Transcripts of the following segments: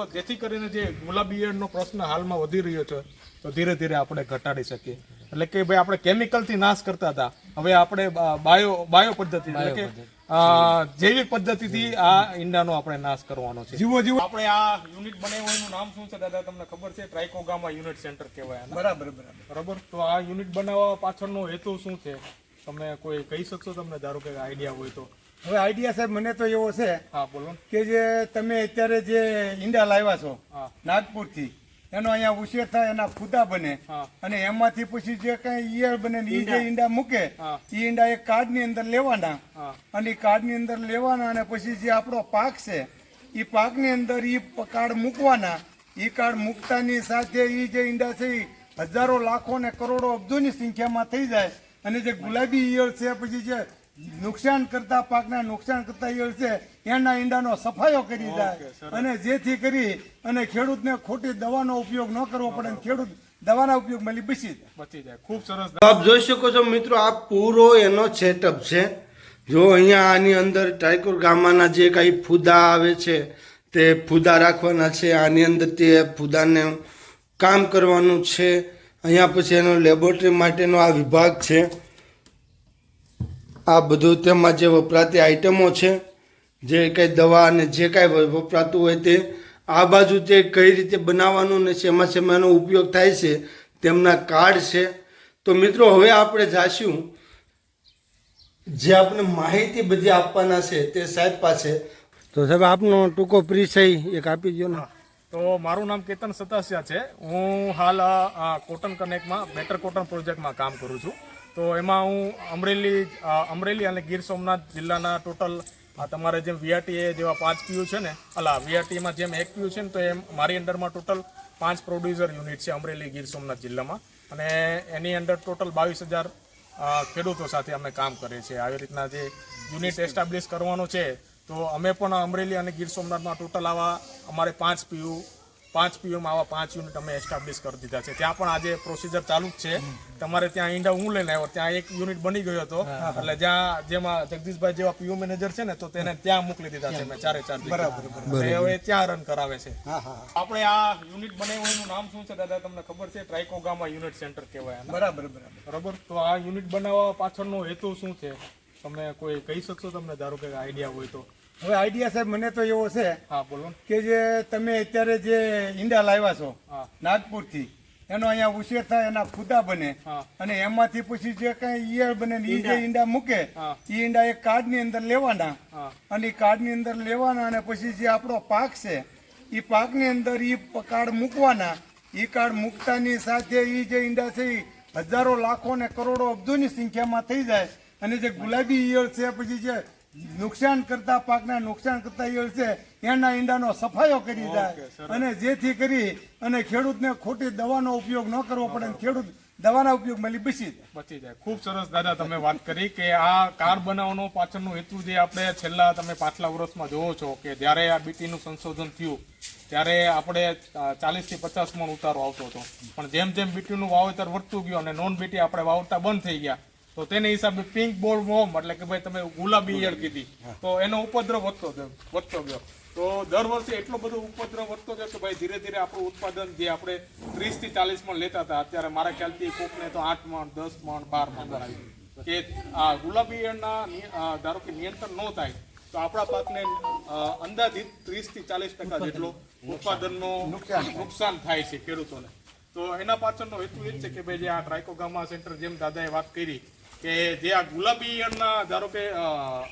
તો જેથી કરીને જે ગુલાબી ઈયળનો પ્રશ્ન હાલમાં વધી રહ્યો છે તો ધીરે ધીરે આપણે ઘટાડી શકીએ. એટલે કે ભાઈ આપણે કેમિકલથી નાશ કરતા હતા. હવે આપણે બાયો બાયો પદ્ધતિ એટલે કે જૈવિક પદ્ધતિથી આ ઈંડાનો આપણે નાશ કરવાનો છે. જીવો જીવો. આપણે આ યુનિટ બનાવ્યું એનું નામ શું છે દાદા? તમને ખબર છે? ટ્રાઇકોગામા યુનિટ સેન્ટર કહેવાય બરાબર બરાબર. બરાબર? તો આ યુનિટ બનાવવા પાછળનો હેતુ શું છે? તમે કોઈ કહી શકશો તમને? ધારો કે આઈડિયા હોય તો. હવે આઈડિયા સાહેબ મને તો એવો છે ને. કે જે તમે અત્યારે જે ઈંડા લાવ્યા છો નાગપુરથી એનો અહીંયા ઉછેર થાય એના ફૂદા બને. અને એમાંથી પછી જે કઈ ઈયળ બને એ જે ઈંડા મૂકે એ ઈંડા એક કાર્ડની અંદર લેવાના. અને કાર્ડ કાર્ડની અંદર લેવાના અને પછી જે આપણો પાક છે એ પાકની અંદર એ કાર્ડ મૂકવાના. એ કાર્ડ મૂકતાની સાથે એ જે ઈંડા છે એ હજારો લાખો ને કરોડો અબજોની સંખ્યામાં થઈ જાય. અને જે ગુલાબી ઈયળ છે પછી જે નુકસાન કરતા પાકના નુકસાન કરતા ઈયળ છે એના ઈંડાનો સફાયો કરી જાય. અને જેથી કરી અને ખેડૂતને ખોટી દવાનો ઉપયોગ ન કરવો પડે ખેડૂત દવાના ઉપયોગ મળી બચી જાય. બચી જાય. ખૂબ સરસ આપ જોઈ શકો છો મિત્રો આ પૂરો એનો સેટઅપ છે. જો અહીંયા આની અંદર ટાઈકોર ગામાના જે કાંઈ ફૂદા આવે છે તે ફૂદા રાખવાના છે. આની અંદર તે ફૂદાને કામ કરવાનું છે. અહીંયા પછી એનો લેબોરેટરી માટેનો આ વિભાગ છે. આ બધું તેમાં જે વપરાતી આઈટમો છે, જે કંઈ દવા અને જે કાંઈ વપરાતું હોય તે, આ બાજુ તે કઈ રીતે બનાવવાનું ને શેમાં શેમાંનો ઉપયોગ થાય છે, તેમના કાર્ડ છે. તો મિત્રો, હવે આપણે જાશું જે આપણે માહિતી બધી આપવાના છે તે સાહેબ પાસે. તો સાહેબ, આપનો ટૂંકો પરિચય એક આપી દો ને. તો મારું નામ કેતન સતાસિયા છે. હું હાલ આ કોટન કનેક્ટમાં બેટર કોટન પ્રોજેક્ટમાં કામ કરું છું. તો એમાં હું અમરેલી અમરેલી અને ગીર સોમનાથ જિલ્લાના ટોટલ તમારે જેમ વીઆરટી જેવા પાંચ પીયુ છે ને, અલા વીઆરટીમાં જેમ એક પીયુ છે ને, તો એમ મારી અંડરમાં ટોટલ પાંચ પ્રોડ્યુસર યુનિટ છે અમરેલી, ગીર સોમનાથ જિલ્લામાં. અને એની અંદર ટોટલ બાવીસ હજાર ખેડૂતો સાથે અમે કામ કરીએ છીએ આવી રીતના જે યુનિટ એસ્ટાબ્લિશ કરવાનો છે, તો અમે પણ અમરેલી અને ગીર સોમનાથમાં ટોટલ આવા અમારે પાંચ પીયુ પાંચ પીયુમાં આવા પાંચ યુનિટ અમે એસ્ટાબ્લિશ કરી દીધા છે. ત્યાં પણ આજે પ્રોસિજર ચાલુ જ છે. તમારે ત્યાં ઈંડા હું લઈને આવ્યો ત્યાં એક યુનિટ બની ગયો હતો. એટલે જ્યાં જેમાં જગદીશભાઈ જેવા પીયુ મેનેજર છે ને તો તેને ત્યાં મોકલી દીધા છે મેં ચારે ચાર બરાબર હવે ત્યાં રન કરાવે છે. આપણે આ યુનિટ બનાવ્યું એનું નામ શું છે દાદા? તમને ખબર છે? ટ્રાઇકોગામા યુનિટ સેન્ટર કહેવાય બરાબર બરાબર. બરાબર? તો આ યુનિટ બનાવવા પાછળનો હેતુ શું છે? તમે કોઈ કહી શકશો તમને? ધારો કે આઈડિયા હોય તો. હવે આઈડિયા સાહેબ મને તો એવો છે હા બોલો કે જે તમે અત્યારે જે ઈંડા લાવ્યા છો નાગપુર નાગપુરથી એનો અહીંયા ઉછેર થાય એના ફૂદા બને. અને એમાંથી પછી જે કઈ ઈયળ બને એ જે ઈંડા. મૂકે એ ઈંડા એક કાર્ડની અંદર લેવાના. અને એ કાર્ડની અંદર લેવાના અને પછી જે આપણો પાક છે એ પાકની અંદર એ કાર્ડ મૂકવાના. એ કાર્ડ મૂકતાની સાથે એ જે ઈંડા છે એ હજારો લાખો ને કરોડો અબજોની સંખ્યામાં થઈ જાય. અને જે ગુલાબી ઈયળ છે પછી જે નુકસાન કરતા પાકના નુકસાન કરતા ઈયળ છે એના ઈંડાનો સફાયો કરી જાય. અને જેથી કરી અને ખેડૂતને ખોટી દવાનો ઉપયોગ ન કરવો પડે ખેડૂત દવાના ઉપયોગ મળી બચી જાય. બચી જાય. ખૂબ સરસ દાદા તમે વાત કરી કે આ કાર બનાવવાનો પાછળનો હેતુ જે આપણે છેલ્લા તમે પાછલા વર્ષમાં જોવો છો કે જ્યારે આ બીટીનું સંશોધન થયું ત્યારે આપણે ચાલીસથી પચાસ મણ ઉતારો આવતો હતો. પણ જેમ જેમ બીટીનું વાવેતર વધતું ગયું અને નોન બીટી આપણે વાવતા બંધ થઈ ગયા તો તેને હિસાબે પિંક બોલ મોમ એટલે કે ભાઈ તમે ગુલાબી ઈયળ કીધી. તો એનો ઉપદ્રવ વધતો ગયો વધતો ગયો. તો દર વર્ષે એટલો બધો ઉપદ્રવ વધતો ગયો કે ભાઈ ધીરે ધીરે આપણું ઉત્પાદન જે આપણે ત્રીસથી ચાલીસ મણ લેતા હતા અત્યારે મારા ખ્યાલથી કોકને તો આઠ મણ દસ મણ બાર મણ આવી કે આ ગુલાબી ઈયળના ધારો કે નિયંત્રણ ન થાય તો આપણા પાકને અંદાજિત ત્રીસથી ચાલીસ ટકા જેટલો ઉત્પાદનનો નુકસાન થાય. છે ખેડૂતોને. તો એના પાછળનો હેતુ એ જ છે કે ભાઈ જે આ ટ્રાયકોગામા સેન્ટર જેમ દાદાએ વાત કરી કે જે આ ગુલાબી ઈયળના ધારો કે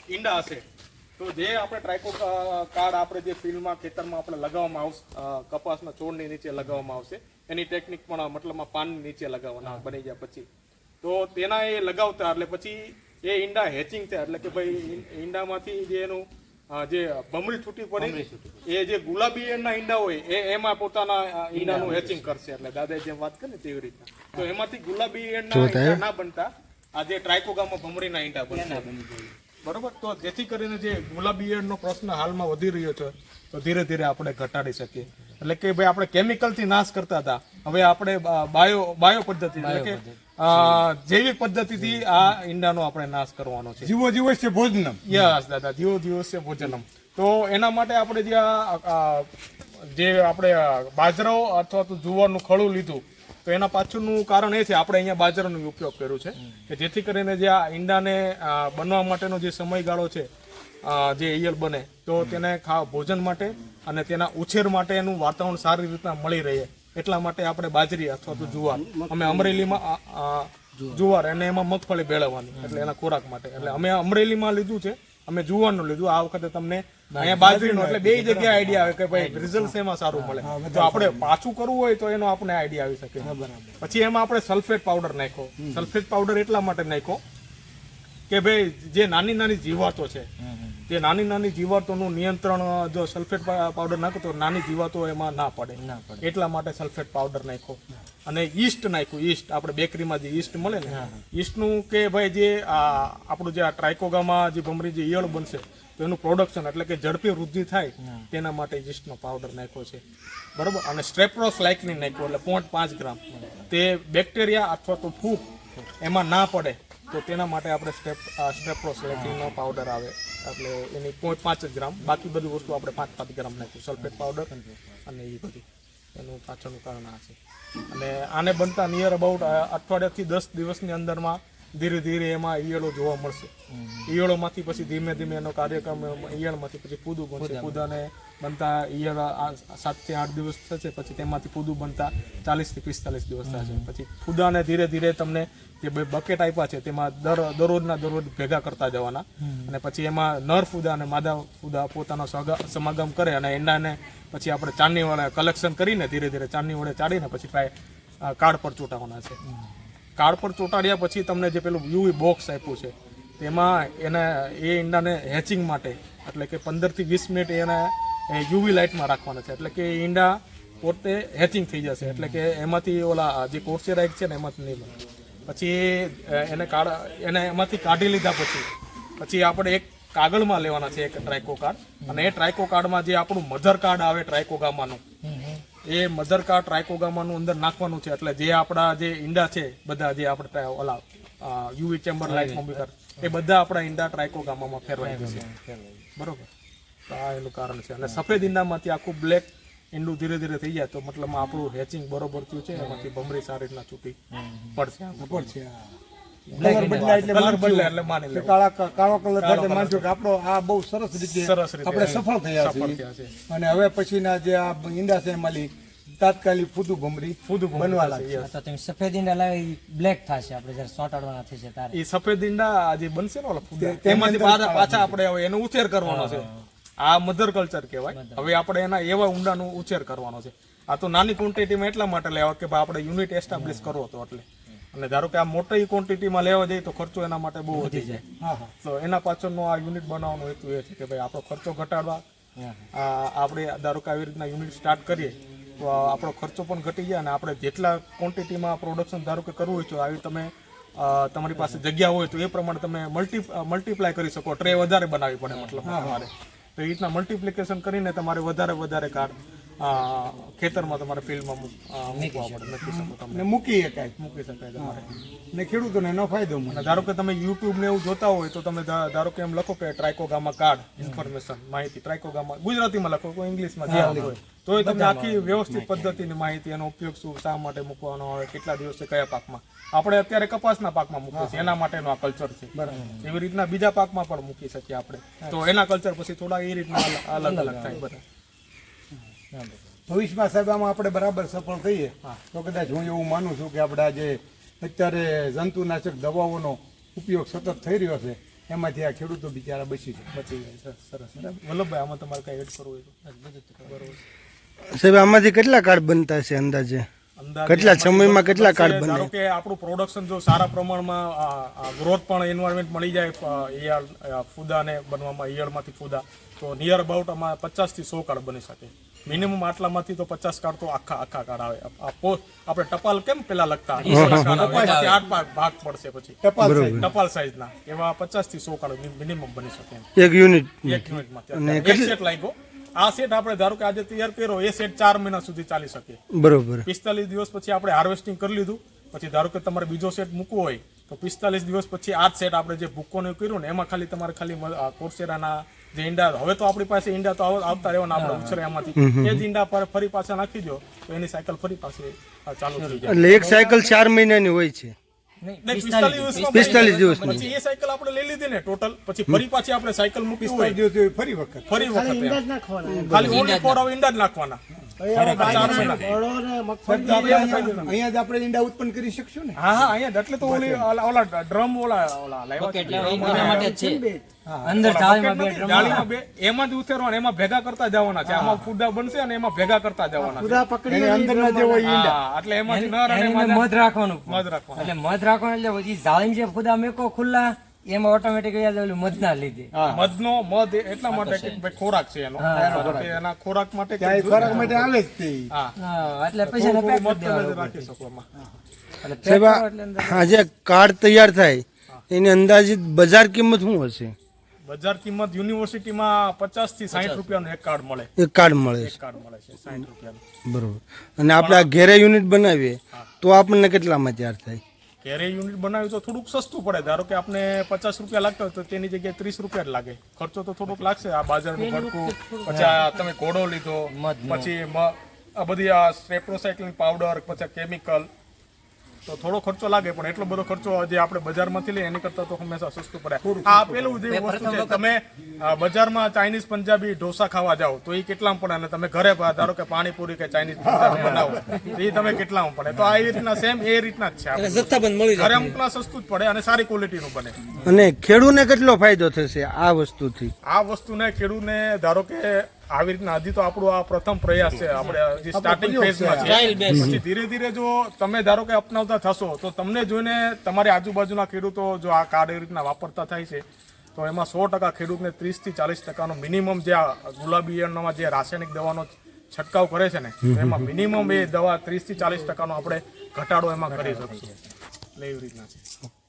ઈંડા હશે તો જે આપણે ટ્રાઇકો કાર્ડ આપણે જે ફિલ્ડમાં ખેતરમાં આપણે લગાવવામાં આવશે કપાસના છોડની નીચે લગાવવામાં આવશે એની ટેકનિક પણ મતલબમાં પાનની નીચે લગાવવાના બની ગયા પછી. તો તેના એ લગાવતા એટલે પછી એ ઈંડા હેચિંગ થયા એટલે કે ભાઈ ઈંડામાંથી જે એનું જે ભમરી છૂટી પડે એ જે ગુલાબી એના ઈંડા હોય એ એમાં પોતાના ઈંડાનું હેચિંગ કરશે એટલે દાદાએ જેમ વાત કરી ને તેવી રીતના. તો એમાંથી ગુલાબી એના ઈંડા ના બનતા આ જે ટ્રાઇકોગામાં ભમરીના ઈંડા બનશે. બરોબર? તો જેથી કરીને જે ગુલાબી ઈયળનો પ્રશ્ન હાલમાં વધી રહ્યો છે તો ધીરે ધીરે આપણે ઘટાડી શકીએ. એટલે કે ભાઈ આપણે કેમિકલથી નાશ કરતા હતા. હવે આપણે બાયો બાયો પદ્ધતિ એટલે કે જૈવિક પદ્ધતિથી આ ઈંડાનો આપણે નાશ કરવાનો છે. જીવો જીવો છે ભોજનમ. યસ દાદા જીવો જીવો છે ભોજનમ. તો એના માટે આપણે જે આ, જે આપણે બાજરો અથવા તો જુવારનું ખળું લીધું તો એના પાછળનું કારણ એ છે, આપણે અહીંયા બાજરાનો ઉપયોગ કર્યો છે, કે જેથી કરીને જે આ ઈંડાને બનવા માટેનો જે સમયગાળો છે જે ઈયળ બને, તો તેને ખા, ભોજન માટે અને તેના ઉછેર માટે એનું વાતાવરણ સારી રીતના મળી રહે. એટલા માટે આપણે બાજરી અથવા તો જુવાર, અમે અમરેલીમાં જુવાર અને એમાં મગફળી ભેળવવાની, એટલે એના ખોરાક માટે. એટલે અમે અમરેલીમાં લીધું છે, અમે જુવારનું લીધું. આ વખતે તમને અહીંયા બાજરીનો એટલે બે જગ્યાએ આઈડિયા આવે કે ભાઈ રિઝલ્ટ એમાં સારું મળે તો આપણે પાછું કરવું હોય તો એનો આપણે આઈડિયા આવી શકે. પછી એમાં આપણે સલ્ફેટ પાવડર નાખ્યો. સલ્ફેટ પાવડર એટલા માટે નાખ્યો કે ભાઈ જે નાની નાની જીવાતો છે જે નાની નાની જીવાતોનું નિયંત્રણ જો સલ્ફેટ પાવડર નાખો તો નાની જીવાતો એમાં ના પડે. એટલા માટે સલ્ફેટ પાવડર નાખ્યો અને ઈસ્ટ નાખ્યું ઈસ્ટ આપણે બેકરીમાં જે ઈસ્ટ મળે ને ઈસ્ટનું કે ભાઈ જે આ આપણું જે આ ટ્રાઇકોગામાં જે ભમરી જે ઈયળ બનશે તો એનું પ્રોડક્શન એટલે કે ઝડપી વૃદ્ધિ થાય તેના માટે ઈસ્ટનો પાવડર નાખ્યો છે. બરાબર? અને સ્ટ્રેપ્રોસ લાઇકની નાખ્યો એટલે પોઈન્ટ પાંચ ગ્રામ. તે બેક્ટેરિયા અથવા તો ફૂગ એમાં ના પડે. તો તેના માટે આપણે સ્ટેપ સ્ટેપ્રો લાઇકનો પાવડર આવે. એટલે એની પોઈન્ટ પાંચ જ ગ્રામ. બાકી બધી વસ્તુ આપણે પાંચ પાંચ ગ્રામ નાખ્યું સલ્ફેટ પાવડર અને એ બધું. એનું પાછળનું કારણ આ છે. અને આને બનતા નિયર અબાઉટ અઠવાડિયાથી દસ દિવસની અંદરમાં ધીરે ધીરે એમાં ઈયળો જોવા મળશે. ઈયળોમાંથી પછી ધીમે ધીમે એનો કાર્યક્રમ ઈયળમાંથી પછી પૂદું બનશે. પૂદાને બનતા ઈયળ સાતથી આઠ દિવસ થશે પછી તેમાંથી પૂદું બનતા ચાલીસથી પિસ્તાલીસ દિવસ થશે. પછી ફૂદાને ધીરે ધીરે તમને જે બે બકેટ આપ્યા છે તેમાં દર દરરોજના દરરોજ ભેગા કરતા જવાના. અને પછી એમાં નર ફૂદા અને માદા ફૂદા પોતાનો સમાગમ કરે અને એંડાને પછી આપણે ચાંદની વડે કલેક્શન કરીને ધીરે ધીરે ચાંદની વડે ચાડીને પછી કાર્ડ પર ચૂંટાવાના છે. કાર્ડ પર ચોંટાડ્યા પછી તમને જે પેલું યુવી બોક્સ આપ્યું છે, તેમાં એને, એ ઈંડાને હેચિંગ માટે, એટલે કે પંદરથી વીસ મિનિટ એને યુવી લાઇટમાં રાખવાના છે. એટલે કે એ ઈંડા પોતે હેચિંગ થઈ જશે. એટલે કે એમાંથી ઓલા જે કોર્સેરાઇક છે ને એમાંથી નહીં બને. પછી એને કાઢ, એને એમાંથી કાઢી લીધા પછી પછી આપણે એક કાગળમાં લેવાના છે, એક ટ્રાયકો કાર્ડ અને એ ટ્રાયકો કાર્ડમાં જે આપણું મધર કાર્ડ આવે ટ્રાઇકોગામાનું એ મધર કાર્ડ ટ્રાયકોગામાનું અંદર નાખવાનું છે. એટલે જે આપણા જે ઈંડા છે બધા જે આપણે ઓલા યુવી ચેમ્બર લાઈટ કોમ્પ્યુટર એ. બધા આપણા ઈંડા ટ્રાયકોગામામાં ફેરવાઈ છે. બરોબર? તો આ એનું કારણ છે. અને સફેદ ઈંડામાંથી આખું બ્લેક ઈંડું ધીરે ધીરે થઈ જાય તો મતલબ આપણું હેચિંગ બરોબર થયું છે એમાંથી ભમરી સારી રીતના છૂટી પડશે. પડશે કલર બદલાય એટલે કલર બદલે એટલે માની કે કાળા કાળો કલર થાય માનજો કે આપણો આ બહુ સરસ રીતે આપણે સફળ થયા સફળ છીએ. થયા છે અને હવે પછીના જે આ ઈંડા છે એમાં તાત્કાલિક ફૂદું ભમરી ફૂદું બનવા લાગશે. તો તમે સફેદ ઈંડા લાવી બ્લેક થશે આપણે જ્યારે સોંટાડવાના થશે તારે એ સફેદ ઈંડા જે બનશે ને ઓલા ફૂદા, તેમાંથી પાછા પાછા આપણે હવે એનો ઉછેર કરવાનો છે. આ મધર કલ્ચર કહેવાય. હવે આપણે એના એવા ઊંડાનો ઉછેર કરવાનો છે. આ તો નાની ક્વોન્ટિટીમાં એટલા માટે લેવા કે ભાઈ આપણે યુનિટ એસ્ટાબ્લિશ કરવો હતો એટલે. અને ધારો કે આ મોટી ક્વોન્ટિટીમાં લેવા જઈએ તો ખર્ચો એના માટે બહુ વધી જાય. હા હા. તો એના પાછળનો આ યુનિટ બનાવવાનો હેતુ એ છે કે ભાઈ આપણો ખર્ચો ઘટાડવા. આપણે ધારો કે આવી રીતના યુનિટ સ્ટાર્ટ કરીએ તો આપણો ખર્ચો પણ ઘટી જાય અને આપણે જેટલા ક્વોન્ટિટીમાં પ્રોડક્શન ધારો કે કરવું હોય તો આવી તમે તમારી પાસે જગ્યા હોય તો એ પ્રમાણે તમે મલ્ટી મલ્ટીપ્લાય કરી શકો. ટ્રે વધારે બનાવવી પડે મતલબ તમારે. તો એ રીતના મલ્ટીપ્લિકેશન કરીને તમારે વધારે વધારે કાર્ડ ખેતરમાં તમારે ફિલ્ડમાં મૂકવા પડે મૂકી શકો તમે મૂકી શકાય મૂકી શકાય તમારે. ને ખેડૂતોને એનો ફાયદો મળે. ધારો કે તમે યુટ્યુબ ને એવું જોતા હોય તો તમે ધારો કે એમ લખો કે ટ્રાયકોગામા કાર્ડ ઇન્ફોર્મેશન માહિતી. ટ્રાયકોગામા ગુજરાતીમાં લખો કોઈ ઇંગ્લિશમાં જે આવડતું હોય. તો એ તમને આખી વ્યવસ્થિત પદ્ધતિની માહિતી એનો ઉપયોગ શું શા માટે મૂકવાનો આવે કેટલા દિવસે કયા પાકમાં. આપણે અત્યારે કપાસના પાકમાં મૂકીએ છીએ એના માટેનો આ કલ્ચર છે. એવી રીતના બીજા પાકમાં પણ મૂકી શકીએ આપણે. તો એના કલ્ચર પછી થોડા એ રીતના અલગ અલગ થાય. બધા ભવિષ્યમાં સાહેબ આમાં આપણે બરાબર સફળ થઈએ તો કદાચ હું એવું માનું છું કે આપણે આ જે અત્યારે જંતુનાશક દવાઓનો ઉપયોગ સતત થઈ રહ્યો છે એમાંથી આ ખેડૂતો બિચારા બચી જાય. બચી જાય સરસ વલ્લભભાઈ આમાં તમારે કઈ એડ કરવું હોય તો? બરોબર સાહેબ આમાંથી કેટલા કાર્ડ બનતા છે અંદાજે? અંદાજે કેટલા સમયમાં કેટલા કાર્ડ બને? ધારો કે આપણું પ્રોડક્શન જો સારા પ્રમાણમાં ગ્રોથ પણ એન્વાયરમેન્ટ મળી જાય ઈયળ ફૂદાને બનવામાં ઈયળમાંથી ફૂદા તો નિયર અબાઉટ આમાં પચાસથી સો કાર્ડ બની શકે. મિનિમમ આટલામાંથી તો પચાસ કાર્ડ તો આખા આખા કાર્ડ આવે. આ પોસ્ટ આપણે ટપાલ કેમ પેલા લખતા? આઠ ભાગ ભાગ પડશે પછી. ટપાલ ટપાલ સાઈઝના. એવા પચાસથી સો કાર્ડ મિનિમમ બની શકે એક યુનિટ એક યુનિટમાં એક સેટ લાગ્યો. આ સેટ આપણે ધારો કે આજે તૈયાર કર્યો એ સેટ ચાર મહિના સુધી ચાલી શકે. બરોબર. પિસ્તાલીસ દિવસ પછી આપણે હાર્વેસ્ટિંગ કરી લીધું. પછી ધારો કે તમારે બીજો સેટ મૂકવો હોય તો પિસ્તાલીસ દિવસ પછી આ જ સેટ આપણે જે ભૂકોને કર્યું ને એમાં ખાલી તમારે ખાલી કોર્સેરાના જે ઈંડા હવે તો આપણી પાસે ઈંડા તો આવતા રહેવાના આપણે ઉછરે એમાંથી એ જ ઈંડા પર ફરી પાછા નાખી દો તો એની સાયકલ ફરી પાછી ચાલુ થઈ જાય. એટલે એક સાયકલ ચાર મહિનાની હોય છે. પિસ્તાલીસ દિવસની. પછી એ સાયકલ આપણે લઈ લીધી ને ટોટલ પછી ફરી પાછી આપણે સાયકલ મૂકી હોય. ફરી વખત. ફરી વખત ખાલી ઓનલી ફોર હવે ઈંડા જ નાખવાના. અહીંયા જ આપણે ઈંડા ઉત્પન્ન કરી શકશું ને? હા હા અહીંયા એટલે તો ઓલી ઓલા ઓલા ડ્રમ ઓલા ઓલા લાવ્યા છે. એટલે એના માટે છે. અંદર થાળીમાં બે ડ્રમ. જાળીમાં બે એમાં જ ઉતરવાના એમાં ભેગા કરતા જવાના છે. આમાં ફૂડા બનશે અને એમાં ભેગા કરતા જવાના છે. એની અંદરના જે હોય ઈ એટલે એમાંથી નર અને મધ રાખવાનું. મધ રાખવાના. એટલે મધ રાખવાનું એટલે પછી જાળીમાં જે ફૂદા મેકો ખુલ્લા એમાં ઓટોમેટિક મધ ના લીધે. મધનો મધ એટલા માટે કે ખોરાક છે એનો. એના ખોરાક માટે ખોરાક માટે આવે જ તે. એટલે પૈસા એને પેક મધ રાખી શકો એમાં એટલે પેક સાહેબ કરો એટલે અંદર. આ જે કાર્ડ તૈયાર થાય એની અંદાજિત બજાર કિંમત શું હશે? બજાર કિંમત યુનિવર્સિટીમાં પચાસથી સાઠ રૂપિયાનો એક કાર્ડ મળે. એક કાર્ડ મળે છે. એક કાર્ડ મળે છે સાઠ રૂપિયાનો. બરોબર. અને આપણે આ ઘેરે યુનિટ બનાવીએ તો આપણને કેટલામાં તૈયાર થાય? ઘેરે યુનિટ બનાવ્યું તો થોડુંક સસ્તું પડે. ધારો કે આપણે પચાસ રૂપિયા લાગતા હોય તો તેની જગ્યાએ ત્રીસ રૂપિયા જ લાગે. ખર્ચો તો થોડોક લાગશે. આ બાજારનું ભડકું પછી આ તમે ઘોડો લીધો પછી આ બધી આ સ્ટ્રેપ્રોસાયક્લિન પાવડર પછી કેમિકલ તો થોડો ખર્ચો લાગે પણ એટલો બધો ખર્ચો જે આપણે બજારમાંથી લઈએ એની કરતા તો હંમેશા સસ્તું પડે. આ પેલું જે વસ્તુ છે તમે બજારમાં ચાઇનીઝ પંજાબી ઢોસા ખાવા જાઓ તો એ કેટલામાં પડે? અને તમે ઘરે ધારો કે પાણીપુરી કે ચાઇનીઝ પંજાબી બનાવો તો એ તમે કેટલામાં પડે? તો આ રીતના સેમ એ રીતના જ છે. ઘરે અમુકના સસ્તું જ પડે અને સારી ક્વોલિટીનું બને. અને ખેડૂને કેટલો ફાયદો થશે આ વસ્તુથી? આ વસ્તુને ખેડૂને ધારો કે આવી રીતના હજી તો આપણો આ પ્રથમ પ્રયાસ છે આપણે હજી સ્ટાર્ટિંગ ફેઝમાં છે. પછી ધીરે ધીરે જો તમે ધારો કે અપનાવતા થશો તો તમને જોઈને તમારી આજુબાજુના ખેડૂતો જો આ કાર્ડ એવી રીતના વાપરતા થાય છે તો એમાં સો ટકા ખેડૂતને ત્રીસથી ચાલીસ ટકાનો મિનિમમ જે આ ગુલાબી બિયારણમાં જે રાસાયણિક દવાનો છંટકાવ કરે છે ને એમાં મિનિમમ એ દવા ત્રીસથી ચાલીસ ટકાનો આપણે ઘટાડો એમાં કરી શકીએ એટલે એવી રીતના છે.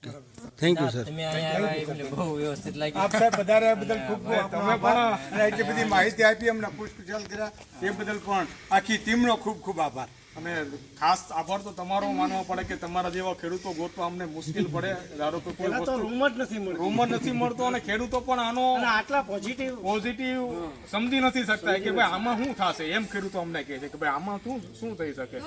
થેન્ક યુ સર તમે અહીંયા આવ્યા એટલે બહુ વ્યવસ્થિત લાગ્યું. આપ સાહેબ પધાર્યા બદલ ખૂબ ખૂબ તમે પણ- એટલી બધી માહિતી આપી અમને ખુશખુશાલ કર્યા. એ બદલ પણ આખી ટીમનો ખૂબ ખૂબ આભાર. અને ખાસ આભાર તો તમારો માનવો પડે કે તમારા જેવા ખેડૂતો ગોતવા અમને મુશ્કેલ પડે. ધારો કે કોઈ વસ્તુ રૂમ જ નથી મળતો. રૂમ જ નથી મળતો અને ખેડૂતો પણ આનો આટલા પોઝિટિવ પોઝિટિવ સમજી નથી શકતા કે ભાઈ આમાં શું થશે? એમ ખેડૂતો અમને કહે છે કે ભાઈ આમાં શું શું થઈ શકે?